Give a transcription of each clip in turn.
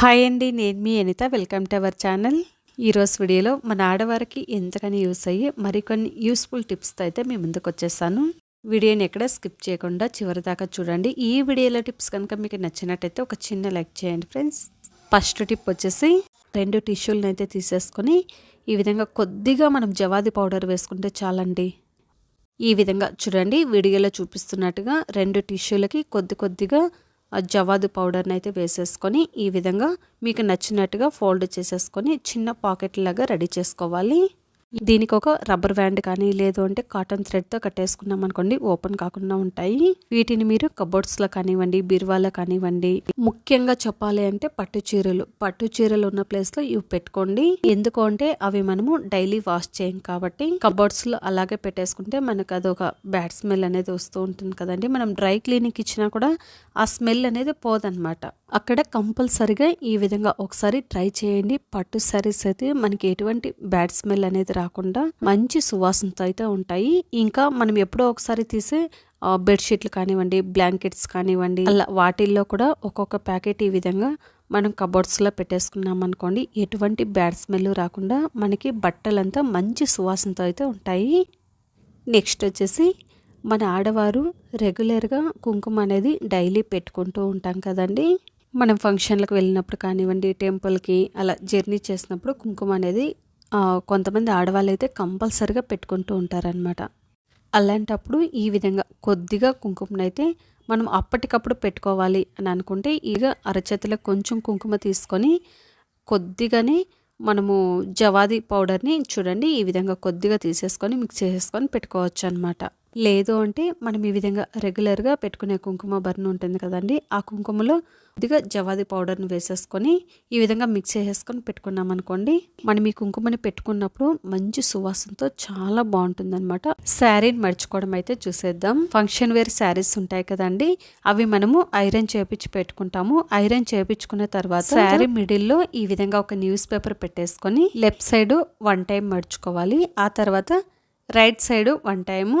Hi అండి నేను మీ Anitha. Welcome to our channel ఈరోజు వీడియోలో మన ఆడవారికి ఎంతగానో యూస్ అయ్యి మరికొన్ని యూస్ఫుల్ టిప్స్తో అయితే మీ ముందుకు వచ్చేసాను. వీడియోని ఎక్కడ స్కిప్ చేయకుండా చివరి దాకా చూడండి. ఈ వీడియోలో టిప్స్ కనుక మీకు నచ్చినట్టయితే ఒక చిన్న లైక్ చేయండి ఫ్రెండ్స్. ఫస్ట్ టిప్ వచ్చేసి రెండు టిష్యూలను అయితే తీసేసుకొని ఈ విధంగా కొద్దిగా మనం జవాది పౌడర్ వేసుకుంటే చాలండి. ఈ విధంగా చూడండి వీడియోలో చూపిస్తున్నట్టుగా రెండు టిష్యూలకి కొద్ది కొద్దిగా జవాదు పౌడర్ని అయితే వేసేసుకొని ఈ విధంగా మీకు నచ్చినట్టుగా ఫోల్డ్ చేసేసుకొని చిన్న పాకెట్ లాగా రెడీ చేసుకోవాలి. దీనికి ఒక రబ్బర్ బ్యాండ్ కానీ లేదు అంటే కాటన్ థ్రెడ్తో కట్టేసుకున్నాం అనుకోండి ఓపెన్ కాకుండా ఉంటాయి. వీటిని మీరు కబోర్డ్స్లో కానివ్వండి బీరువాలో కానివ్వండి. ముఖ్యంగా చెప్పాలి అంటే పట్టు చీరలు. పట్టు చీరలు ఉన్న ప్లేస్లో ఇవి పెట్టుకోండి. ఎందుకు అంటే అవి మనము డైలీ వాష్ చేయం కాబట్టి కబోర్డ్స్లో అలాగే పెట్టేసుకుంటే మనకు అదొక బ్యాడ్ స్మెల్ అనేది వస్తూ ఉంటుంది కదండి. మనం డ్రై క్లీనింగ్ ఇచ్చినా కూడా ఆ స్మెల్ అనేది పోదనమాట అక్కడ కంపల్సరిగా ఈ విధంగా ఒకసారి ట్రై చేయండి. పట్టు సారీస్ అయితే మనకి ఎటువంటి బ్యాడ్ స్మెల్ అనేది రాకుండా మంచి సువాసనతో అయితే ఉంటాయి. ఇంకా మనం ఎప్పుడో ఒకసారి తీసే బెడ్షీట్లు కానివ్వండి బ్లాంకెట్స్ కానివ్వండి అలా వాటిల్లో కూడా ఒక్కొక్క ప్యాకెట్ ఈ విధంగా మనం కబోర్డ్స్లో పెట్టేసుకున్నాం అనుకోండి ఎటువంటి బ్యాడ్ స్మెల్ రాకుండా మనకి బట్టలంతా మంచి సువాసనతో అయితే ఉంటాయి. నెక్స్ట్ వచ్చేసి మన ఆడవారు రెగ్యులర్గా కుంకుమ అనేది డైలీ పెట్టుకుంటూ ఉంటాం కదండి. మనం ఫంక్షన్లకు వెళ్ళినప్పుడు కానివ్వండి టెంపుల్కి అలా జర్నీ చేసినప్పుడు కుంకుమ అనేది కొంతమంది ఆడవాళ్ళు అయితే కంపల్సరిగా పెట్టుకుంటూ ఉంటారనమాట అలాంటప్పుడు ఈ విధంగా కొద్దిగా కుంకుమనైతే మనం అప్పటికప్పుడు పెట్టుకోవాలి అని అనుకుంటే ఇక అరచేతిలో కొంచెం కుంకుమ తీసుకొని కొద్దిగానే మనము జవాది పౌడర్ని చూడండి ఈ విధంగా కొద్దిగా తీసేసుకొని మిక్స్ చేసేసుకొని పెట్టుకోవచ్చు అనమాట లేదు అంటే మనం ఈ విధంగా రెగ్యులర్గా పెట్టుకునే కుంకుమ బర్న్ ఉంటుంది కదండి ఆ కుంకుమలో కొద్దిగా జవాది పౌడర్ని వేసేసుకొని ఈ విధంగా మిక్స్ చేసేసుకొని పెట్టుకున్నాం అనుకోండి మనం ఈ కుంకుమని పెట్టుకున్నప్పుడు మంచి సువాసనతో చాలా బాగుంటుంది అనమాట శారీని మర్చుకోవడం అయితే చూసేద్దాం. ఫంక్షన్ వేర్ శారీస్ ఉంటాయి కదండి అవి మనము ఐరన్ చేపించి పెట్టుకుంటాము. ఐరన్ చేపించుకున్న తర్వాత శారీ మిడిల్లో ఈ విధంగా ఒక న్యూస్ పేపర్ పెట్టేసుకొని లెఫ్ట్ సైడ్ వన్ టైం మర్చుకోవాలి ఆ తర్వాత right side one time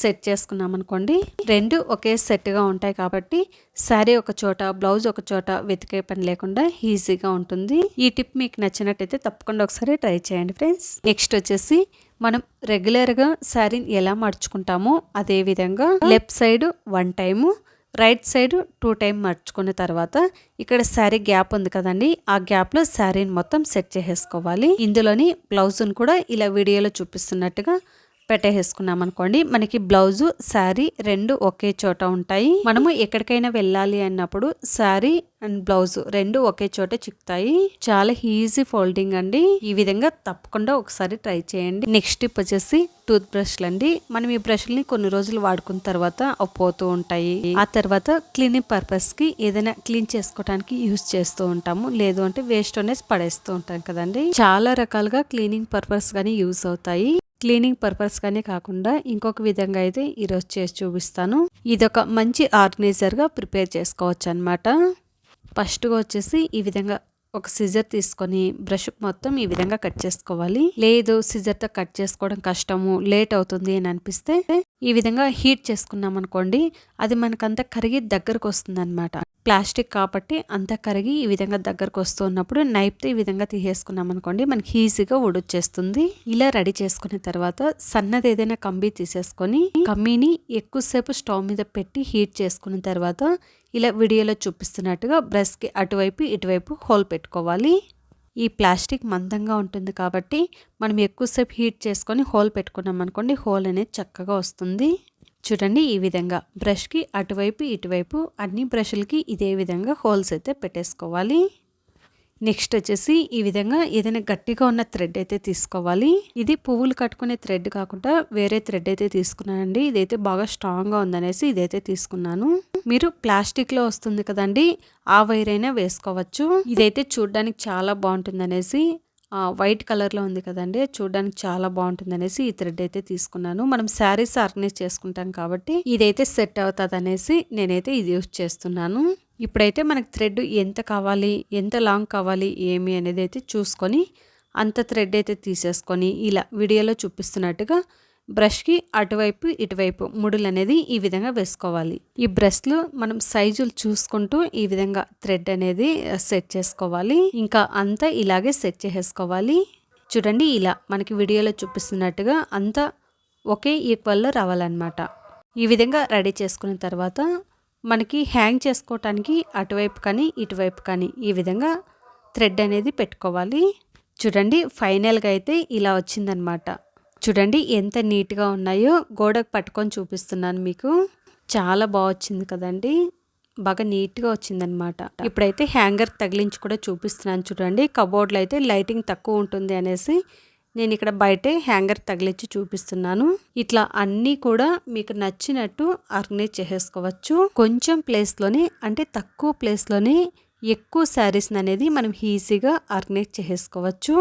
set చేసుకున్నాం అనుకోండి రెండు ఒకే సెట్గా ఉంటాయి కాబట్టి శారీ ఒక చోట బ్లౌజ్ ఒక చోట వెతికే పని లేకుండా ఈజీగా ఉంటుంది. ఈ టిప్ మీకు నచ్చినట్టయితే తప్పకుండా ఒకసారి ట్రై చేయండి ఫ్రెండ్స్. నెక్స్ట్ వచ్చేసి మనం రెగ్యులర్గా శారీని ఎలా మర్చుకుంటామో అదే విధంగా left side one time right side two time మర్చుకున్న తర్వాత ఇక్కడ శారీ గ్యాప్ ఉంది కదండి ఆ గ్యాప్లో శారీని మొత్తం సెట్ చేసేసుకోవాలి. ఇందులోని బ్లౌజ్ను కూడా ఇలా వీడియోలో చూపిస్తున్నట్టుగా పెట్టేసుకున్నాం అనుకోండి మనకి బ్లౌజు శారీ రెండు ఒకే చోట ఉంటాయి. మనము ఎక్కడికైనా వెళ్ళాలి అన్నప్పుడు శారీ అండ్ బ్లౌజ్ రెండు ఒకే చోట చిక్కుతాయి. చాలా ఈజీ ఫోల్డింగ్ అండి. ఈ విధంగా తప్పకుండా ఒకసారి ట్రై చేయండి. నెక్స్ట్ టిప్ వచ్చేసి టూత్ బ్రష్లు అండి. మనం ఈ బ్రష్లని కొన్ని రోజులు వాడుకున్న తర్వాత పోతూ ఉంటాయి. ఆ తర్వాత క్లీనింగ్ పర్పస్కి ఏదైనా క్లీన్ చేసుకోవడానికి యూస్ చేస్తూ ఉంటాము. లేదు అంటే వేస్ట్ అనేది పడేస్తూ ఉంటాం కదండి. చాలా రకాలుగా క్లీనింగ్ పర్పస్ గానీ యూస్ అవుతాయి. క్లీనింగ్ పర్పస్గానే కాకుండా ఇంకొక విధంగా అయితే ఈరోజు చేసి చూపిస్తాను. ఇది ఒక మంచి ఆర్గనైజర్గా ప్రిపేర్ చేసుకోవచ్చు అనమాట ఫస్ట్గా వచ్చేసి ఈ విధంగా ఒక సిజర్ తీసుకొని బ్రష్ మొత్తం ఈ విధంగా కట్ చేసుకోవాలి. లేదు సిజర్తో కట్ చేసుకోవడం కష్టము లేట్ అవుతుంది అని అనిపిస్తే ఈ విధంగా హీట్ చేసుకున్నాం అనుకోండి అది మనకంతా కరిగి దగ్గరకు వస్తుంది అనమాట ప్లాస్టిక్ కాబట్టి అంతా కరిగి ఈ విధంగా దగ్గరకు వస్తున్నప్పుడు నైప్తో ఈ విధంగా తీసేసుకున్నాం అనుకోండి మనకి ఈజీగా ఉడొచ్చేస్తుంది ఇలా రెడీ చేసుకున్న తర్వాత సన్నది ఏదైనా కంబి తీసేసుకొని కమ్మీని ఎక్కువసేపు స్టవ్ మీద పెట్టి హీట్ చేసుకున్న తర్వాత ఇలా వీడియోలో చూపిస్తున్నట్టుగా బ్రష్కి అటువైపు ఇటువైపు హోల్ పెట్టుకోవాలి. ఈ ప్లాస్టిక్ మందంగా ఉంటుంది కాబట్టి మనం ఎక్కువసేపు హీట్ చేసుకొని హోల్ పెట్టుకున్నాం అనుకోండి హోల్ అనేది చక్కగా వస్తుంది. చూడండి ఈ విధంగా. బ్రష్కి అటువైపు ఇటువైపు అన్ని బ్రష్లకి ఇదే విధంగా హోల్స్ అయితే పెట్టేసుకోవాలి. నెక్స్ట్ వచ్చేసి ఈ విధంగా ఏదైనా గట్టిగా ఉన్న థ్రెడ్ అయితే తీసుకోవాలి. ఇది పువ్వులు కట్టుకునే థ్రెడ్ కాకుండా వేరే థ్రెడ్ అయితే తీసుకున్నానండి. ఇదైతే బాగా స్ట్రాంగ్గా ఉందనేసి ఇదైతే తీసుకున్నాను. మీరు ప్లాస్టిక్లో వస్తుంది కదండి ఆ వైర్ అయినా వేసుకోవచ్చు. ఇదైతే చూడడానికి చాలా బాగుంటుంది అనేసి వైట్ కలర్లో ఉంది కదండి. చూడడానికి చాలా బాగుంటుంది అనేసి ఈ థ్రెడ్ అయితే తీసుకున్నాను. మనం శారీస్ ఆర్గనైజ్ చేసుకుంటాం కాబట్టి ఇదైతే సెట్ అవుతుంది అనేసి నేనైతే ఇది యూజ్ చేస్తున్నాను. ఇప్పుడైతే మనకి థ్రెడ్ ఎంత కావాలి ఎంత లాంగ్ కావాలి ఏమి అనేది అయితే చూసుకొని అంత థ్రెడ్ అయితే తీసేసుకొని ఇలా వీడియోలో చూపిస్తున్నట్టుగా బ్రష్కి అటువైపు ఇటువైపు ముడులు అనేది ఈ విధంగా వేసుకోవాలి. ఈ బ్రష్లు మనం సైజులు చూసుకుంటూ ఈ విధంగా థ్రెడ్ అనేది సెట్ చేసుకోవాలి. ఇంకా అంతా ఇలాగే సెట్ చేసేసుకోవాలి. చూడండి ఇలా మనకి వీడియోలో చూపిస్తున్నట్టుగా అంతా ఒకే ఈక్వల్లో రావాలన్నమాట. ఈ విధంగా రెడీ చేసుకున్న తర్వాత మనకి హ్యాంగ్ చేసుకోవటానికి అటువైపు కానీ ఇటువైపు కానీ ఈ విధంగా థ్రెడ్ అనేది పెట్టుకోవాలి. చూడండి ఫైనల్గా అయితే ఇలా వచ్చిందనమాట చూడండి ఎంత నీట్గా ఉన్నాయో గోడకు పట్టుకొని చూపిస్తున్నాను మీకు. చాలా బాగా వచ్చింది కదండి. బాగా నీట్గా వచ్చిందనమాట ఇప్పుడైతే హ్యాంగర్ తగిలించి కూడా చూపిస్తున్నాను చూడండి. కబోర్డ్లో అయితే లైటింగ్ తక్కువ ఉంటుంది అనేసి నేను ఇక్కడ బయటే హ్యాంగర్ తగిలించి చూపిస్తున్నాను. ఇట్లా అన్నీ కూడా మీకు నచ్చినట్టు ఆర్గనైజ్ చేసేసుకోవచ్చు. కొంచెం ప్లేస్లోనే అంటే తక్కువ ప్లేస్లోనే ఎక్కువ శారీస్ అనేది మనం ఈజీగా ఆర్గనైజ్ చేసేసుకోవచ్చు.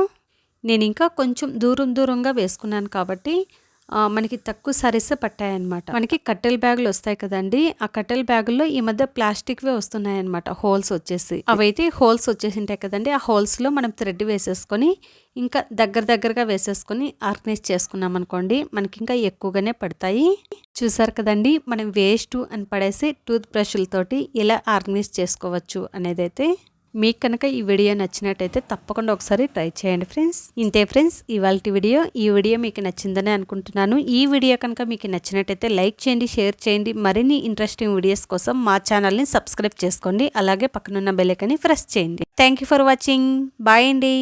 నేను ఇంకా కొంచెం దూరం దూరంగా వేసుకున్నాను కాబట్టి మనకి తక్కువ సారీస్ పట్టాయన్నమాట. మనకి కట్టెల బ్యాగులు వస్తాయి కదండి ఆ కట్టెల బ్యాగుల్లో ఈ మధ్య ప్లాస్టిక్వే వస్తున్నాయి అనమాట హోల్స్ వచ్చేసి. అవైతే హోల్స్ వచ్చేసి ఉంటాయి కదండి ఆ హోల్స్లో మనం థ్రెడ్ వేసేసుకొని ఇంకా దగ్గర దగ్గరగా వేసేసుకొని ఆర్గనైజ్ చేసుకున్నాం అనుకోండి మనకి ఇంకా ఎక్కువగానే పడతాయి. చూసారు కదండి మనం వేస్ట్ అని పడేసి టూత్ బ్రష్లతోటి ఎలా ఆర్గనైజ్ చేసుకోవచ్చు అనేది అయితే మీకు కనుక ఈ వీడియో నచ్చినట్టయితే తప్పకుండా ఒకసారి ట్రై చేయండి ఫ్రెండ్స్. ఇంతే ఫ్రెండ్స్ ఇవాళ వీడియో. ఈ వీడియో మీకు నచ్చిందని అనుకుంటున్నాను. ఈ వీడియో కనుక మీకు నచ్చినట్టయితే లైక్ చేయండి షేర్ చేయండి. మరిన్ని ఇంట్రెస్టింగ్ వీడియోస్ కోసం మా ఛానల్ని సబ్స్క్రైబ్ చేసుకోండి. అలాగే పక్కనున్న బెల్లైకని ప్రెస్ చేయండి. Thank you for watching. Bye అండి.